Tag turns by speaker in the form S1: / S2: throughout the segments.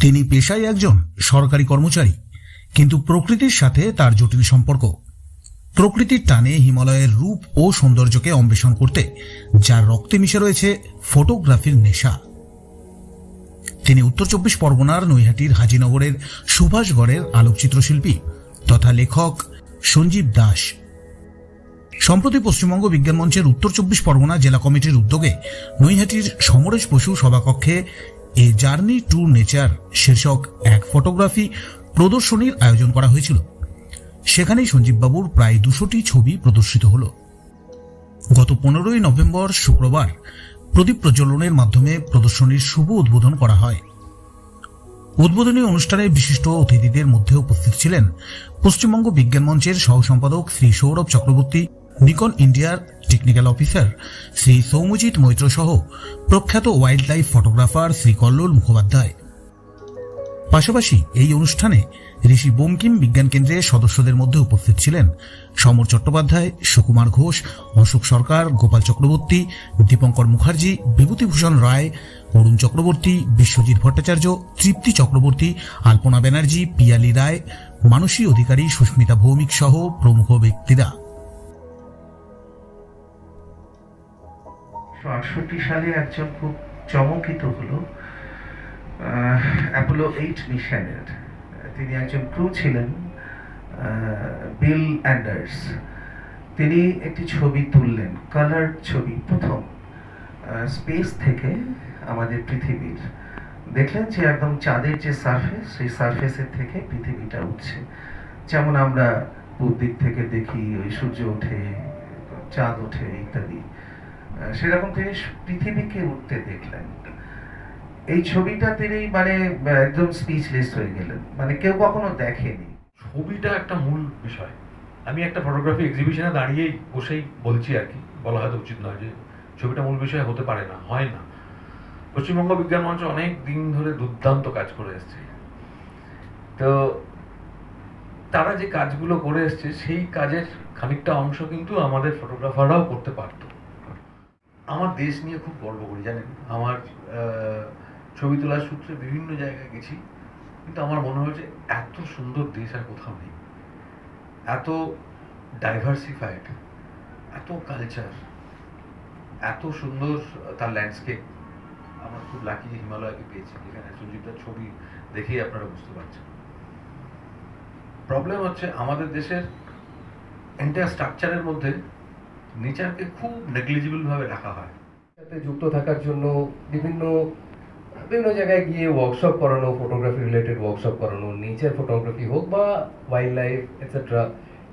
S1: তিনি পেশায় একজন সরকারি কর্মচারী, কিন্তু প্রকৃতির সাথে তার জটিল সম্পর্ক। প্রকৃতির টানে হিমালয়ের রূপ ও সৌন্দর্যকে অন্বেষণ করতে যার রক্তে মিশে রয়েছে ফটোগ্রাফির নেশা। তিনি উত্তর চব্বিশ পরগনার নৈহাটির হাজিনগরের সুভাষগড়ের আলোকচিত্রশিল্পী তথা লেখক সঞ্জীব দাস। সম্প্রতি পশ্চিমবঙ্গ বিজ্ঞান মঞ্চের উত্তর চব্বিশ পরগনা জেলা কমিটির উদ্যোগে নৈহাটির সমরেশ বসু সভাকক্ষে এ জার্নি টু নেচার শীর্ষক এক ফটোগ্রাফি প্রদর্শনীর আয়োজন করা হয়েছিল। সেখানেই সঞ্জীববাবুর প্রায় দুশোটি ছবি প্রদর্শিত হল। গত পনেরোই নভেম্বর শুক্রবার প্রদীপ প্রজ্বলনের মাধ্যমে প্রদর্শনীর শুভ উদ্বোধন করা হয়। উদ্বোধনী অনুষ্ঠানে বিশিষ্ট অতিথিদের মধ্যে উপস্থিত ছিলেন পশ্চিমবঙ্গ বিজ্ঞান মঞ্চের সহ সম্পাদক শ্রী সৌরভ চক্রবর্তী নিকন ইন্ডিয়ার টেকনিক্যাল অফিসার শ্রী সৌমজিৎ মৈত্র সহ প্রখ্যাত wildlife photographer Shri Kallol Mukhopadhyay. পাশাপাশি এই অনুষ্ঠানে ঋষি বোমকিম বিজ্ঞান কেন্দ্রের সদস্যদের মধ্যে উপস্থিত ছিলেন সমর চট্টোপাধ্যায়, সুকুমার ঘোষ, অশোক সরকার, গোপাল চক্রবর্তী, দীপঙ্কর মুখার্জি, বিভূতিভূষণ রায়, অরুণ চক্রবর্তী, বিশ্বজিৎ ভট্টাচার্য, তৃপ্তি চক্রবর্তী, আলপনা ব্যানার্জি, পিয়ালি রায়, মানসী অধিকারী সুস্মিতা ভৌমিক সহ প্রমুখ ব্যক্তিরা।
S2: আটষট্টি সালে একজন খুব চমকিত হলো অ্যাপোলো এইট মিশনের তিনি একজন ক্রু ছিলেন বিল অ্যান্ডার্স তিনি একটি ছবি তুললেন কালার ছবি, প্রথম স্পেস থেকে আমাদের পৃথিবীর। দেখলেন যে একদম চাঁদের যে সারফেস সেই সারফেসের থেকে পৃথিবীটা উঠছে। যেমন আমরা পূব দিক থেকে দেখি, ওই সূর্য ওঠে, চাঁদ ওঠে, ইত্যাদি। সেরকম তিনি পৃথিবীকে উঠতে দেখলেন। এই ছবিটা তিনি মানে একদম স্পিচলেস হয়ে গেলেন। মানে কেউ কখনো দেখেনি।
S3: ছবিটা একটা মূল বিষয়। আমি একটা ফটোগ্রাফি এক্সিবিশনে দাঁড়িয়েই বসেই বলছি আর কি। বলা হয়তো উচিত নয় যে ছবিটা মূল বিষয় হতে পারে না, হয় না। পশ্চিমবঙ্গ বিজ্ঞান মঞ্চ অনেক দিন ধরে দুর্দান্ত কাজ করে এসছে। তো তারা যে কাজগুলো করে এসছে, সেই কাজের খানিকটা অংশ কিন্তু আমাদের ফটোগ্রাফাররাও করতে পারতো। আমার দেশ নিয়ে খুব গর্ব করি, জানেন? আমার ছবি তোলার সূত্রে বিভিন্ন জায়গায় গেছি, কিন্তু আমার মনে হয়েছে এত সুন্দর দেশ আর কোথাও নেই। এত ডাইভার্সিফাইড এত কালচার এত সুন্দর তার ল্যান্ডস্কেপ আমার খুব লাকি যে হিমালয়কে পেয়েছি, যেখানে সঞ্জীবদার ছবি দেখেই আপনারা বুঝতে পারছেন। প্রবলেম হচ্ছে আমাদের দেশের এন্টায়ার স্ট্রাকচারের মধ্যে নেচারকে খুব নেগলিজিবল ভাবে রাখা হয়।
S4: সাথে যুক্ত থাকার জন্য বিভিন্ন বিভিন্ন জায়গায় গিয়ে ওয়ার্কশপ করানো ফটোগ্রাফি রিলেটেড ওয়ার্কশপ করানো নেচার ফটোগ্রাফি হোক বা ওয়াইল্ড লাইফ এটসেট্রা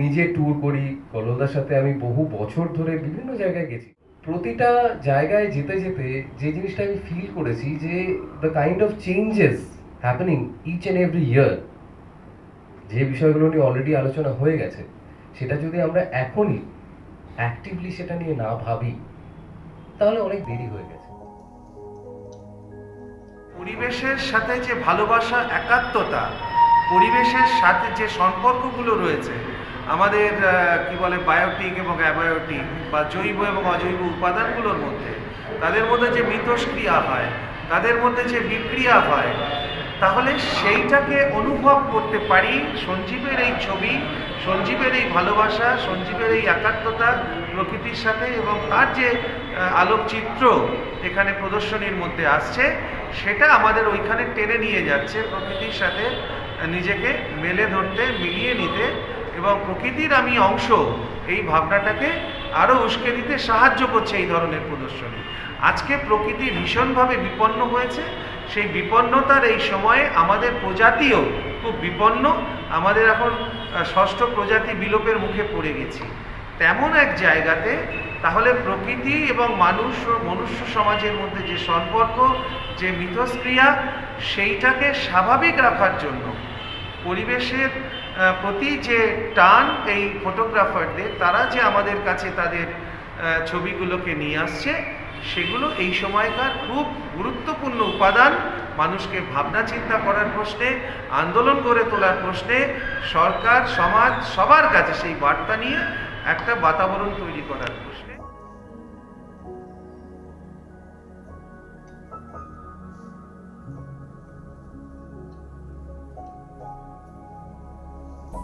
S4: নিজে ট্যুর করি। কলদার সাথে আমি বহু বছর ধরে বিভিন্ন জায়গায় গেছি। প্রতিটা জায়গায় যেতে যেতে যে জিনিসটা আমি ফিল করেছি যে the kind of changes happening each and every year যে বিষয়গুলো নিয়ে অলরেডি আলোচনা হয়ে গেছে, সেটা যদি আমরা এখনই অ্যাক্টিভলি সেটা নিয়ে না ভাবি, তাহলে অনেক দেরি হয়ে গেছে।
S2: পরিবেশের সাথে যে ভালোবাসা, একাত্মতা, পরিবেশের সাথে যে সম্পর্কগুলো রয়েছে, আমাদের কি বলে বায়োটিক এবং অ্যাবায়োটিক বা জৈব এবং অজৈব উপাদানগুলোর মধ্যে, তাদের মধ্যে যে মিথস্ক্রিয়া হয়, তাদের মধ্যে যে বিক্রিয়া হয় তাহলে সেইটাকে অনুভব করতে পারি সঞ্জীবের এই ছবি, সঞ্জীবের এই ভালোবাসা, সঞ্জীবের এই একাত্মতা প্রকৃতির সাথে এবং তার যে আলোকচিত্র এখানে প্রদর্শনীর মধ্যে আসছে, সেটা আমাদের ওইখানে টেনে নিয়ে যাচ্ছে প্রকৃতির সাথে নিজেকে মেলে ধরতে, মিলিয়ে নিতে এবং প্রকৃতির আমি অংশ, এই ভাবনাটাকে আরও উস্কে দিতে সাহায্য করছে এই ধরনের প্রদর্শনী। আজকে প্রকৃতি ভীষণভাবে বিপন্ন হয়েছে সেই বিপন্নতার এই সময়ে আমাদের প্রজাতিও খুব বিপন্ন। আমাদের এখন ষষ্ঠ প্রজাতি বিলোপের মুখে পড়ে গেছি। তেমন এক জায়গাতে তাহলে প্রকৃতি এবং মানুষ ও মনুষ্য সমাজের মধ্যে যে সম্পর্ক, যে মিথস্ক্রিয়া, সেইটাকে স্বাভাবিক রাখার জন্য পরিবেশের প্রতি যে টান এই ফটোগ্রাফারদের তারা যে আমাদের কাছে তাদের ছবিগুলোকে নিয়ে আসছে সেগুলো এই সময়কার খুব গুরুত্বপূর্ণ উপাদান। মানুষকে ভাবনা চিন্তা করার প্রশ্নে, আন্দোলন গড়ে তোলার প্রশ্নে, সরকার, সমাজ, সবার কাছে সেই বার্তা নিয়ে একটা বাতাবরণ তৈরি করার প্রশ্নে।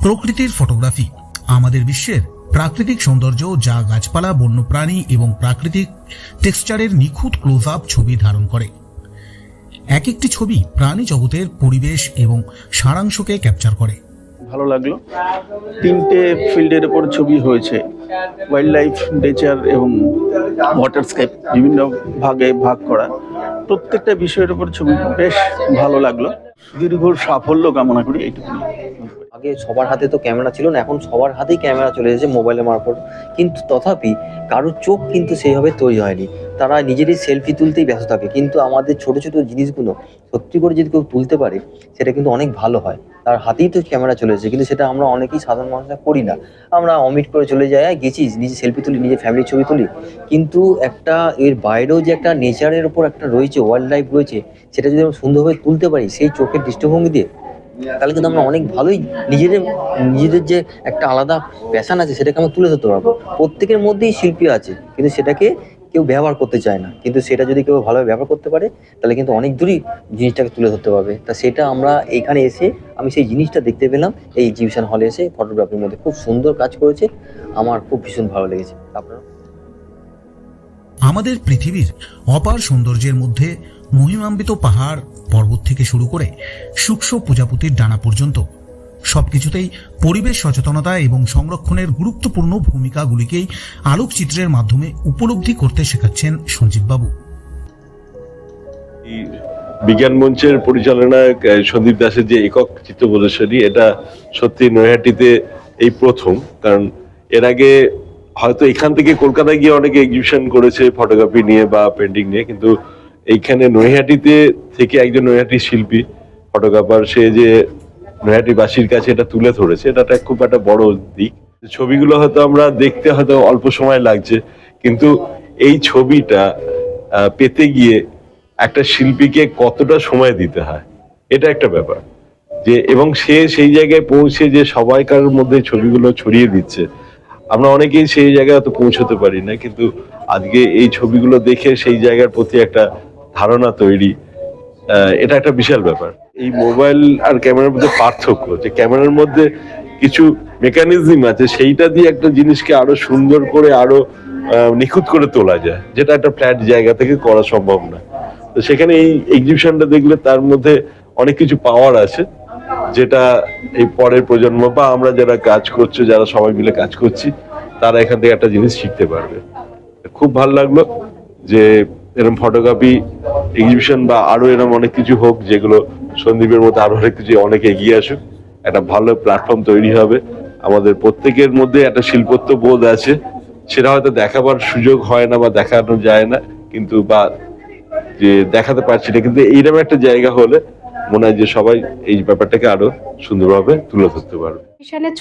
S1: প্রকৃতির ফটোগ্রাফি আমাদের বিশ্বের প্রাকৃতিক সৌন্দর্য যা গাছপালা, বন্যপ্রাণী এবং প্রাকৃতিক টেক্সচারের নিখুঁত ক্লোজ আপ ছবি ধারণ করে। এক একটি ছবি প্রাণী জগতের পরিবেশ এবং সারাংশকে ক্যাপচার করে।
S5: ভালো লাগল। তিনটে ফিল্ডের উপর ছবি হয়েছে। ওয়াইল্ড লাইফ নেচার এবং ওয়াটারস্কেপ বিভিন্ন ভাগে ভাগ করা। প্রত্যেকটা বিষয়ের উপর ছবি বেশ ভালো লাগল। দীর্ঘ সাফল্য কামনা করি এইটুকু
S6: আগে সবার হাতে তো ক্যামেরা ছিল না এখন সবার হাতেই ক্যামেরা চলে এসেছে মোবাইলের মারফত। কিন্তু তথাপি কারোর চোখ কিন্তু সেইভাবে তৈরি হয়নি। তারা নিজেরই সেলফি তুলতেই ব্যস্ত থাকে। কিন্তু আমাদের ছোট ছোট জিনিসগুলো সত্যি করে যদি কেউ তুলতে পারে সেটা কিন্তু অনেক ভালো হয়। তার হাতেই তো ক্যামেরা চলে এসেছে। কিন্তু সেটা আমরা অনেকেই সাধারণ মানুষরা করি না। আমরা অমিট করে চলে যাই "এই, গেছিস? নিজে সেলফি তুলি নিজে ফ্যামিলির ছবি তুলি? কিন্তু একটা এর বাইরেও যে একটা নেচারের ওপর একটা রয়েছে ওয়াইল্ড লাইফ রয়েছে সেটা যদি আমরা সুন্দরভাবে তুলতে পারি সেই চোখের দৃষ্টিভঙ্গি দিয়ে তাহলে কিন্তু আমরা অনেক ভালোই নিজেদের নিজেদের যে একটা আলাদা প্যাশন আছে সেটাকে আমরা তুলে ধরতে পারব। প্রত্যেকের মধ্যেই শিল্পী আছে, কিন্তু সেটাকে কেউ ব্যবহার করতে চায় না। কিন্তু সেটা যদি কেউ ভালোভাবে ব্যবহার করতে পারে, তাহলে কিন্তু অনেক দূরই জিনিসটাকে তুলে ধরতে পারবে। তা সেটা আমরা এখানে এসে আমি সেই জিনিসটা দেখতে পেলাম, এই এক্সিবিশন হলে এসে ফটোগ্রাফির মধ্যে খুব সুন্দর কাজ করেছে। আমার খুব ভীষণ ভালো লেগেছে। আপনার?
S1: আমাদের পৃথিবীর অপার সৌন্দর্যের মধ্যে মহিমান্বিত পাহাড় পর্বত থেকে শুরু করে সূক্ষ্ম প্রজাপতির ডানা পর্যন্ত। সবকিছুতেই পরিবেশ সচেতনতা এবং সংরক্ষণের গুরুত্বপূর্ণ ভূমিকাগুলিকেই আলোকচিত্রের মাধ্যমে উপলব্ধি করতে শেখাচ্ছেন সঞ্জীববাবু।
S7: বিজ্ঞান মঞ্চের পরিচালনায় সন্দীপ দাসের যে একক চিত্র প্রদর্শনী এটা সত্যি নৈহাটিতে এই প্রথম। কারণ এর আগে হয়তো এখান থেকে কলকাতায় গিয়ে অনেকে এক্সিবিশন করেছে ফটোগ্রাফি নিয়ে বা পেন্টিং নিয়ে, কিন্তু এইখানে নৈহাটিতে থেকে একজন নৈহাটি শিল্পী, ফটোগ্রাফার, সে যে নৈহাটি নৈহাটিবাসীর কাছে এটা তুলে ধরেছে, এটা একটা খুব একটা বড় দিক। ছবিগুলো হয়তো আমরা দেখতে হয়তো অল্প সময় লাগছে, কিন্তু এই ছবিটা পেতে গিয়ে একটা শিল্পীকে কতটা সময় দিতে হয়, এটা একটা ব্যাপার। যে, এবং সে সেই জায়গায় পৌঁছে যে সবাইকার মধ্যে ছবিগুলো ছড়িয়ে দিচ্ছে, আমরা অনেকেই সেই জায়গায় তো পৌঁছতে পারি না, কিন্তু আজকে এই ছবিগুলো দেখে সেই জায়গার প্রতি একটা ধারণা তৈরি এটা একটা বিশাল ব্যাপার। এই মোবাইল আর ক্যামেরার মধ্যে পার্থক্য, যে ক্যামেরার মধ্যে কিছু মেকানিজম আছে, সেইটা দিয়ে একটা জিনিসকে আরও সুন্দর করে, আরও নিখুঁত করে তোলা যায়, যেটা একটা ফ্ল্যাট জায়গা থেকে করা সম্ভব না। তো সেখানে এই এক্সিবিশনটা দেখলে তার মধ্যে অনেক কিছু পাওয়ার আছে, যেটা এই পরের প্রজন্ম বা আমরা যারা কাজ করছে, যারা সবাই মিলে কাজ করছি, তারা এখান থেকে একটা জিনিস শিখতে পারবে। খুব ভালো লাগল যে এরকম ফটোগ্রাফি এক্সিবিশন বা আরও এরকম অনেক কিছু হোক, যেগুলো সন্দীপের মধ্যে আরও অনেক কিছু অনেক এগিয়ে আসুক, একটা ভালো প্ল্যাটফর্ম তৈরি হবে। আমাদের প্রত্যেকের মধ্যে একটা শিল্পত্ব বোধ আছে, সেটা হয়তো দেখাবার সুযোগ হয় না বা দেখানো যায় না, কিন্তু বা যে দেখাতে পারছি না, কিন্তু এইরকম একটা জায়গা হলে মনে হয় যে সবাই এই ব্যাপারটাকে আরও সুন্দরভাবে তুলে ধরতে পারবে।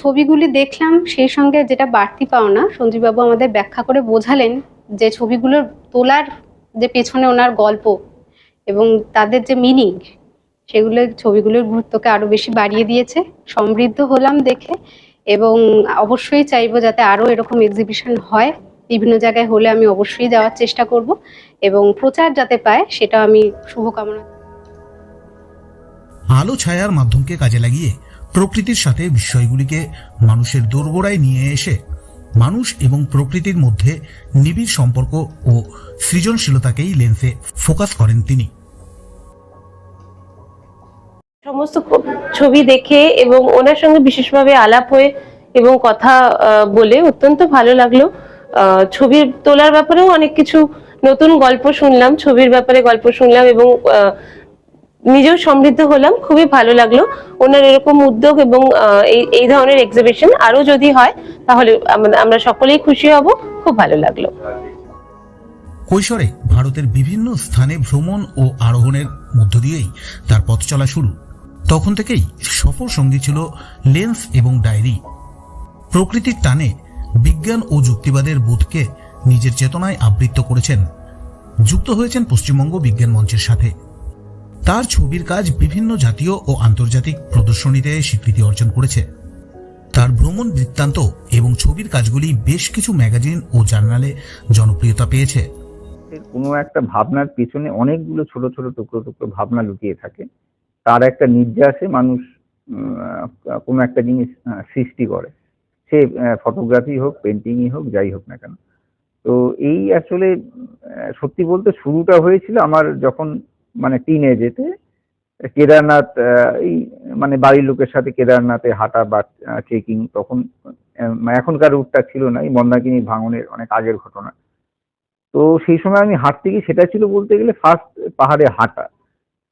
S8: ছবিগুলি দেখলাম, সেই সঙ্গে যেটা বাড়তি পাওনা সঞ্জীববাবু আমাদের ব্যাখ্যা করে বোঝালেন যে ছবিগুলোর তোলার যে পেছনে ওনার গল্প এবং তাদের যে মিনিং সেগুলো ছবিগুলোর গুরুত্বকে আরও বেশি বাড়িয়ে দিয়েছে। সমৃদ্ধ হলাম দেখে এবং অবশ্যই চাইব যাতে আরও এরকম এক্সিবিশন হয়। বিভিন্ন জায়গায় হলে আমি অবশ্যই যাওয়ার চেষ্টা করব এবং প্রচার যাতে পায়, সেটা আমি শুভকামনা
S1: আলো ছায়ার মাধ্যমকে কাজে লাগিয়ে প্রকৃতির সাথে বিষয়গুলিকে মানুষের দোরগোড়ায় নিয়ে এসে মানুষ এবং প্রকৃতির মধ্যে নিবিড় সম্পর্ক ও সৃজনশীলতাকেই লেন্সে ফোকাস করেন তিনি।
S9: সমস্ত ছবি দেখে এবং ওনার সঙ্গে বিশেষভাবে আলাপ হয়ে এবং কথা বলে অত্যন্ত ভালো লাগল। ছবির তোলার ব্যাপারেও অনেক কিছু নতুন গল্প শুনলাম, ছবির ব্যাপারে গল্প শুনলাম এবং নিজেও সমৃদ্ধ হলাম, খুবই ভালো লাগল। ওনার এরকম উদ্যোগ এবং এই ধরনের এক্সিবিশন আরও যদি হয়, তাহলে আমরা সকলেই খুশি হব, খুব ভালো লাগল।
S1: কৈশোরে ভারতের বিভিন্ন স্থানে ভ্রমণ ও আরোহণের মধ্য দিয়েই তার পথ চলা শুরু। তখন থেকেই সফর সঙ্গী ছিল লেন্স এবং ডায়েরি। প্রকৃতির টানে বিজ্ঞান ও যুক্তিবাদের বোধকে নিজের চেতনায় আবৃত্ত করেছেন। যুক্ত হয়েছেন পশ্চিমবঙ্গ বিজ্ঞান মঞ্চের সাথে। তার ছবির কাজ বিভিন্ন জাতীয় ও আন্তর্জাতিক প্রদর্শনীতে স্বীকৃতি অর্জন করেছে। তার ভ্রমণ বৃত্তান্ত এবং ছবির কাজগুলি বেশ কিছু ম্যাগাজিন ও জার্নালে জনপ্রিয়তা পেয়েছে।
S10: কোনো একটা ভাবনার পিছনে অনেকগুলো ছোট ছোট টুকরো টুকরো ভাবনা লুকিয়ে থাকে। তার একটা নির্যাসে মানুষ কোনো একটা জিনিস সৃষ্টি করে। সে ফটোগ্রাফি হোক পেন্টিংই হোক, যাই হোক না কেন। তো এই আসলে সত্যি বলতে শুরুটা হয়েছিল আমার যখন মানে টিন এজেতে কেদারনাথ এই মানে বাড়ির লোকের সাথে কেদারনাথে হাঁটা বা ট্রেকিং তখন এখনকার রুটটা ছিল না এই মন্দাকিনী ভাঙনের অনেক আগের ঘটনা। তো সেই সময় আমি হাঁটতে গিয়ে সেটা ছিল বলতে গেলে ফার্স্ট পাহাড়ে হাঁটা।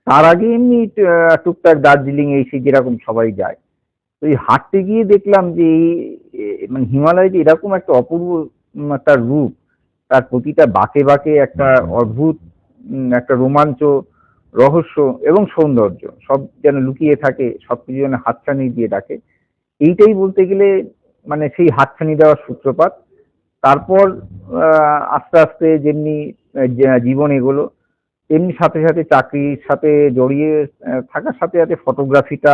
S10: তার আগে এমনি টুকটাক দার্জিলিং এই সেই যেরকম সবাই যায়। তো এই হাঁটতে গিয়ে দেখলাম যে এই মানে হিমালয় যে এরকম একটা অপূর্ব তার রূপ তার প্রতিটা বাঁকে বাঁকে একটা অদ্ভুত একটা রোমাঞ্চ রহস্য এবং সৌন্দর্য, সব যেন লুকিয়ে থাকে সবকিছু যেন হাতছানি দিয়ে ডাকে। এইটাই বলতে গেলে মানে সেই হাতছানি দেওয়ার সূত্রপাত। তারপর আস্তে আস্তে যেমনি জীবন এগোলো, তেমনি সাথে সাথে চাকরির সাথে জড়িয়ে থাকার সাথে সাথে ফটোগ্রাফিটা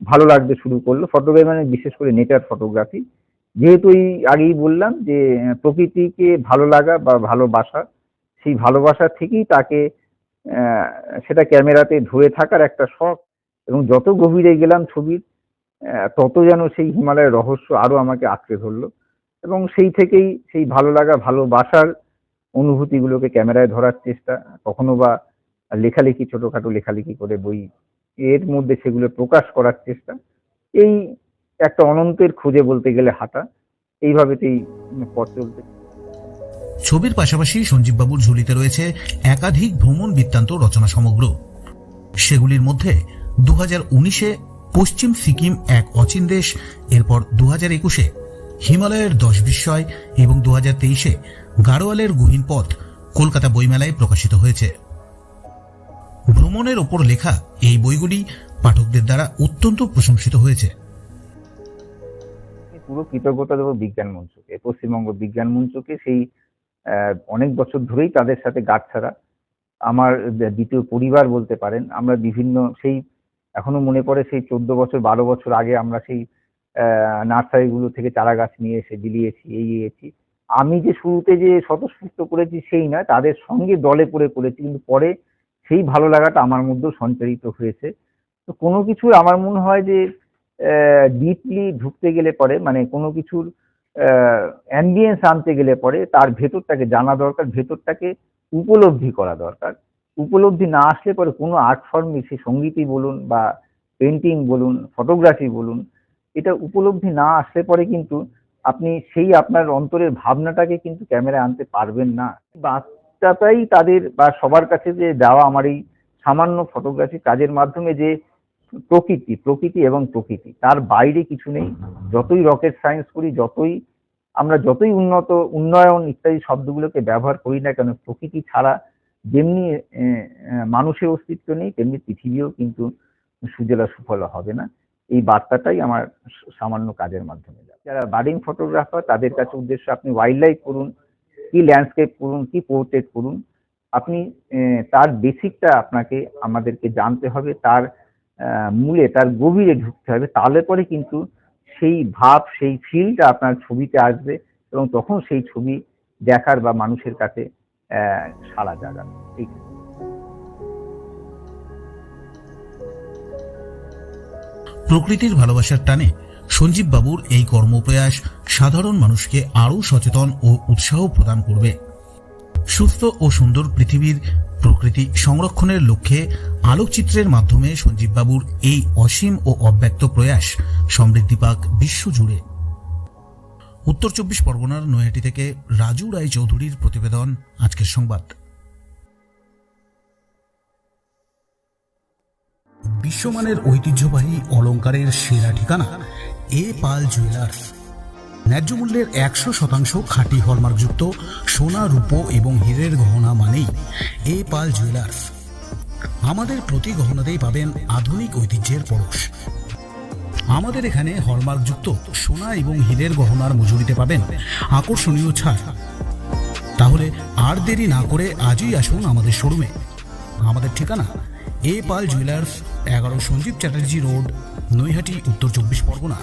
S10: ভালো লাগতে শুরু করল। ফটোগ্রাফি মানে বিশেষ করে নেচার ফটোগ্রাফি। যেহেতু এই আগেই বললাম যে, প্রকৃতিকে ভালো লাগা বা ভালোবাসা, সেই ভালোবাসা থেকেই তাকে সেটা ক্যামেরাতে ধরে থাকার একটা শখ এবং যত গভীরে গেলাম ছবির তত যেন সেই হিমালয়ের রহস্য আরও আমাকে আঁকড়ে ধরলো এবং সেই থেকেই সেই ভালো লাগা ভালোবাসার অনুভূতিগুলোকে ক্যামেরায় ধরার চেষ্টা, কখনো বা লেখালেখি, ছোটোখাটো লেখালেখি করে বই, এর মধ্যে সেগুলো প্রকাশ করার চেষ্টা। এই একটা অনন্তের খুঁজে বলতে গেলে হাঁটা, এইভাবেতেই পথ চলতে
S1: ছবির পাশাপাশি সঞ্জীববাবুর ঝুলিতে রয়েছে একাধিক ভ্রমণ বৃত্তান্ত রচনা সমগ্র। সেগুলির মধ্যে দু হাজার উনিশে পশ্চিম সিকিম এক অচিন দেশ, এরপর দু হাজার একুশে হিমালয়ের দশ বিস্ময় এবং দু হাজার তেইশে গাড়োয়ালের গহীন পথ কলকাতা বইমেলায় প্রকাশিত হয়েছে। ভ্রমণের ওপর লেখা এই বইগুলি পাঠকদের দ্বারা অত্যন্ত প্রশংসিত হয়েছে।
S10: পুরো কৃতজ্ঞতা দেবো বিজ্ঞান মঞ্চকে পশ্চিমবঙ্গ বিজ্ঞান মঞ্চকে সেই অনেক বছর ধরেই তাদের সাথে গাঁটছাড়া আমার দ্বিতীয় পরিবার বলতে পারেন, আমরা বিভিন্ন সেই, এখনও মনে পড়ে সেই চোদ্দ বছর, বারো বছর আগে আমরা সেই নার্সারিগুলো থেকে চারা গাছ নিয়ে এসে বিলিয়েছি এই এগিয়েছি। আমি যে শুরুতে যে স্বতঃস্ফূর্ত করেছি সেই নয়, তাদের সঙ্গে দলে পড়ে করেছি, কিন্তু পরে সেই ভালো লাগাটা আমার মধ্যেও সঞ্চারিত হয়েছে। তো কোনো কিছুর আমার মনে হয় যে ডিপলি ঢুকতে গেলে পরে মানে কোনো কিছুর অ্যাম্বিয়েন্স আনতে গেলে পরে তার ভেতরটাকে জানা দরকার, ভেতরটাকে উপলব্ধি করা দরকার। উপলব্ধি না আসলে পরে কোনো আর্ট ফর্মে সে সঙ্গীতই বলুন বা পেন্টিং বলুন ফটোগ্রাফি বলুন, এটা উপলব্ধি না আসলে পরে কিন্তু আপনি সেই আপনার অন্তরের ভাবনাটাকে কিন্তু ক্যামেরায় আনতে পারবেন না। বার্তাটাই তাদের বা সবার কাছে যে দেওয়া আমার এই সামান্য ফটোগ্রাফি কাজের মাধ্যমে যে প্রকৃতি প্রকৃতি এবং প্রকৃতি। তার বাইরে কিছু নেই। যতই রকেট সায়েন্স করি, যতই আমরা যতই উন্নত, উন্নয়ন ইত্যাদি শব্দগুলোকে ব্যবহার করি না কেন, প্রকৃতি ছাড়া যেমনি মানুষের অস্তিত্ব নেই, তেমনি পৃথিবীও কিন্তু সুজলা সুফলা হবে না। এই বার্তাটাই আমার সামান্য কাজের মাধ্যমে যারা বার্ডিং ফটোগ্রাফার তাদের কাছে উদ্দেশ্য আপনি ওয়াইল্ড লাইফ করুন, কি ল্যান্ডস্কেপ করুন, কি পোর্ট্রেট করুন। আপনি তার বেসিকটা আপনাকে আমাদেরকে জানতে হবে। তার মূলে তার গভীরে ঢুকতে হবে, তাহলে পরে কিন্তু সেই ভাব, সেই ফিলটা আপনার ছবিতে আসবে এবং তখন সেই ছবি দেখার বা মানুষের কাছে সাড়া জাগাবে। এই
S1: প্রকৃতির ভালোবাসার টানে সঞ্জীব বাবুর এই কর্মপ্রয়াস সাধারণ মানুষকে আরও সচেতন ও উৎসাহ প্রদান করবে। সুস্থ ও সুন্দর পৃথিবীর প্রকৃতি সংরক্ষণের লক্ষ্যে আলোকচিত্রের মাধ্যমে সঞ্জীব বাবুর এই অসীম ও অব্যক্ত প্রয়াস সমৃদ্ধি পাক বিশ্বজুড়ে। উত্তর চব্বিশ পরগনার নৈহাটি থেকে রাজু রায় চৌধুরীর প্রতিবেদন, আজকের সংবাদ। বিশ্বমানের ঐতিহ্যবাহী অলংকারের সেরা ঠিকানা এ পাল জুয়েলার্স। ন্যায্য মূল্যের একশো শতাংশ খাঁটি হলমার্কযুক্ত সোনা, রূপো এবং হীরের গহনা মানেই এ পাল জুয়েলার্স আমাদের প্রতি গহনাতেই পাবেন আধুনিক ঐতিহ্যের পরশ। আমাদের এখানে হলমার্কযুক্ত সোনা এবং হীরের গহনার মজুরিতে পাবেন আকর্ষণীয় ছাড়। তাহলে আর দেরি না করে আজই আসুন আমাদের শোরুমে। আমাদের ঠিকানা এ পাল জুয়েলার্স এগারো সঞ্জীব চ্যাটার্জি রোড, নৈহাটি, উত্তর চব্বিশ পরগনা।